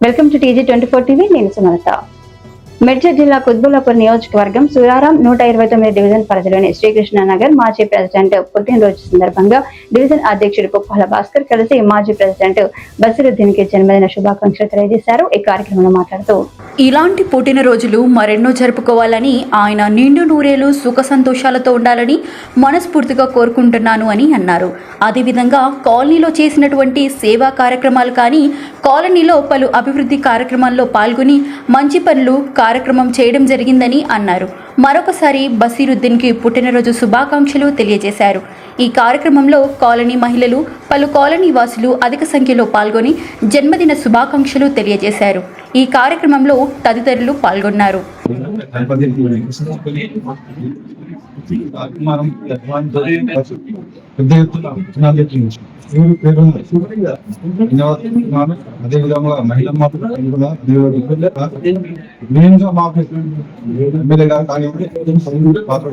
Welcome to TG twenty four TV నేను సుమలత మెడ్చర్ జిల్లా కుత్బుల్లాపూర్ నియోజకవర్గం సురారం నూట ఇరవై తొమ్మిది డివిజన్ పరిధిలోని శ్రీకృష్ణ నగర్ మాజీ ప్రెసిడెంట్ పుట్టినరోజు సందర్భంగా డివిజన్ అధ్యక్షుడు పుప్పాల భాస్కర్ కలిసి మాజీ ప్రెసిడెంట్ బసిరుద్దీన్కి జన్మదిన శుభాకాంక్షలు తెలియజేశారు. ఈ కార్యక్రమంలో మాట్లాడుతూ ఇలాంటి పుట్టినరోజులు మరెన్నో జరుపుకోవాలని ఆయన నిండు నూరేలు సుఖ సంతోషాలతో ఉండాలని మనస్ఫూర్తిగా కోరుకుంటున్నాను అని అన్నారు. అదేవిధంగా కాలనీలో చేసినటువంటి సేవా కార్యక్రమాలు కానీ కాలనీలో పలు అభివృద్ధి కార్యక్రమాల్లో పాల్గొని మంచి పనులు కార్యక్రమం చేయడం జరిగిందని అన్నారు. మరొకసారి బసీరుద్దీన్కి పుట్టినరోజు శుభాకాంక్షలు తెలియజేశారు. ఈ కార్యక్రమంలో కాలనీ మహిళలు పలు కాలనీ వాసులు అధిక సంఖ్యలో పాల్గొని జన్మదిన శుభాకాంక్షలు తెలియజేశారు. ఈ కార్యక్రమంలో తదితరులు పాల్గొన్నారు. మనం పెద్ద ఎత్తున అంచనాలు ఎత్తింది. ఎవరి పేరు ధన్యవాదాలు అదే విధంగా మహిళా మాకు కూడా మెయిన్గా మాకు ఎమ్మెల్యే గారు కానివ్వండి పాత్ర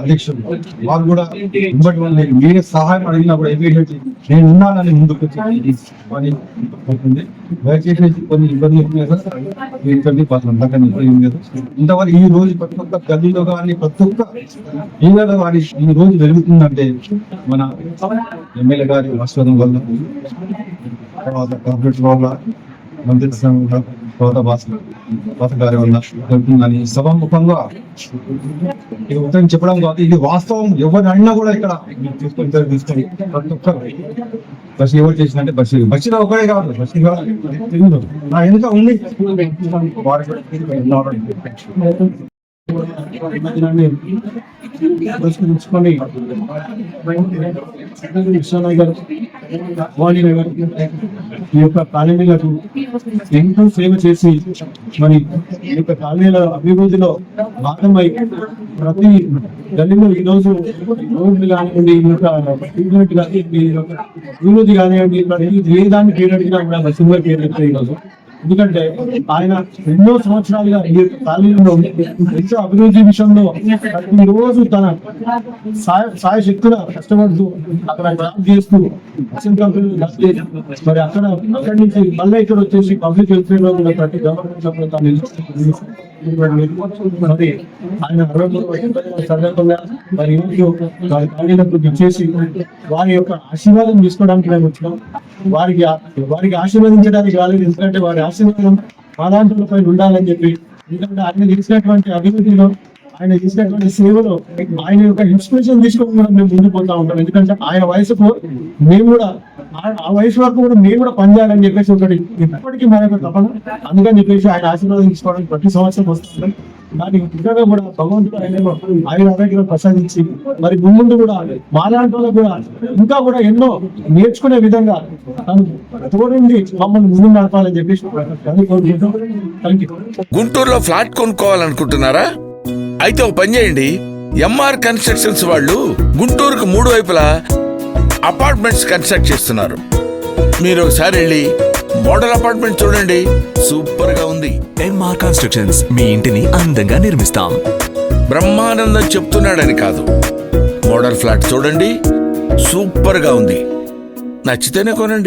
అధ్యక్షులు. వారు కూడా ఇవ్వటి వల్ల మీరే సహాయం అడిగినప్పుడు ఇమీడియట్ నేను ఉన్నానని ముందుకు దయచేసి కొన్ని ఇబ్బంది పాత్ర అంతకన్నా ఏం లేదు. ఇంతవరకు ఈ రోజు ప్రతి ఒక్క గదిలో కానీ ప్రతి ఒక్క ఇళ్ళలో కానీ ఈ రోజు జరుగుతుందంటే మన ఎమ్మెల్యే గారి ఆశీర్వాదం వల్ల తర్వాత కార్పొరేట్ వల్ల మంత్రి సంఘం వల్ల, తర్వాత భాష వల్ల జరుగుతుందని సభాముఖంగా ఇది ఉత్తరం చెప్పడం కాదు ఇది వాస్తవం ఎవరిని అడినా కూడా ఇక్కడ తీసుకొని తీసుకొని ప్రతి ఒక్కరు బస్ ఎవరు చేసిందంటే బస్ బస్సులో ఒకడే కాదు బస్ కాదు నా వెనుక ఉంది వారి పురస్కరించుకొని విశ్వనగర్ వాణి ఈ యొక్క కాలనీలకు ఎంతో సేవ చేసి మరి ఈ యొక్క కాలనీల అభివృద్ధిలో భాగమై ప్రతి గల్లీలో ఈరోజు రోజు రోడ్లు కానివ్వండి ఈ యొక్క ట్రీట్మెంట్ కానివ్వండి అభివృద్ధి కానివ్వండి ప్రతి ఏ దాన్ని పేరు కూడా సింగర్ పేరు ఈరోజు ఎందుకంటే ఆయన ఎన్నో సంవత్సరాలుగా ఈ యొక్క కాలనీలో ఎంతో అభివృద్ధి విషయంలో ప్రతి రోజు తన సాయ సాయ శక్తుల కష్టపడుతూ అక్కడ జాబ్ చేస్తూ అసెంట్ కంపెనీలో మరి అక్కడ అక్కడి నుంచి మళ్ళీ ఇక్కడ వచ్చేసి పబ్లిక్ వెల్ఫేర్లో కూడా ప్రతి గవర్నమెంట్ తాను మరి ఆయన అరవై సందర్భంగా మరి ఈరోజు వారి కాలనీలకు ఇచ్చేసి వారి యొక్క ఆశీర్వాదం తీసుకోవడానికి మేము వచ్చినాం. వారికి వారికి ఆశీర్వదించడానికి రాలేదు. ఎందుకంటే వారి ఆశీర్వాదం మాలాంటి ఉండాలని చెప్పి. ఎందుకంటే ఆయన చేసినటువంటి అభివృద్ధిలో ఆయన చేసినటువంటి సేవలో ఆయన యొక్క ఇన్స్పిరేషన్ తీసుకోకుండా కూడా మేము ముందు పోతా ఉంటాం. ఎందుకంటే ఆయన వయసుకు మేము కూడా ఆ- ఆ వయసు వరకు కూడా మేము కూడా పనిచేయాలని చెప్పేసి ఒకటి ఇప్పటికీ మన యొక్క తపన అందుకని చెప్పేసి ఆయన ఆశీర్వాదం తీసుకోవడానికి ప్రతి సంవత్సరం వస్తుంది దానికి ఇంకా కూడా భగవంతుడు ఆయన ఆయన ఆరోగ్యం ప్రసాదించి మరి ముందు కూడా మాలాంటి కూడా ఇంకా కూడా ఎన్నో నేర్చుకునే విధంగా తను తోడుండి మమ్మల్ని ముందు నడపాలని చెప్పేసి గుంటూరులో ఫ్లాట్ కొనుక్కోవాలనుకుంటున్నారా? అయితే ఒక పని చేయండి. ఎంఆర్ కన్స్ట్రక్షన్స్ వాళ్ళు గుంటూరుకు మూడు వైపులా అపార్ట్మెంట్స్ కన్స్ట్రక్ట్ చేస్తున్నారు. మీరు ఒకసారి వెళ్ళి మోడల్ అపార్ట్మెంట్ చూడండి. సూపర్గా ఉంది. ఎంఆర్ కన్స్ట్రక్షన్స్ మీ ఇంటిని అందంగా నిర్మిస్తాం. బ్రహ్మానందం చెప్తున్నాడని కాదు. మోడల్ ఫ్లాట్ చూడండి. సూపర్గా ఉంది. నచ్చితేనే కొనండి.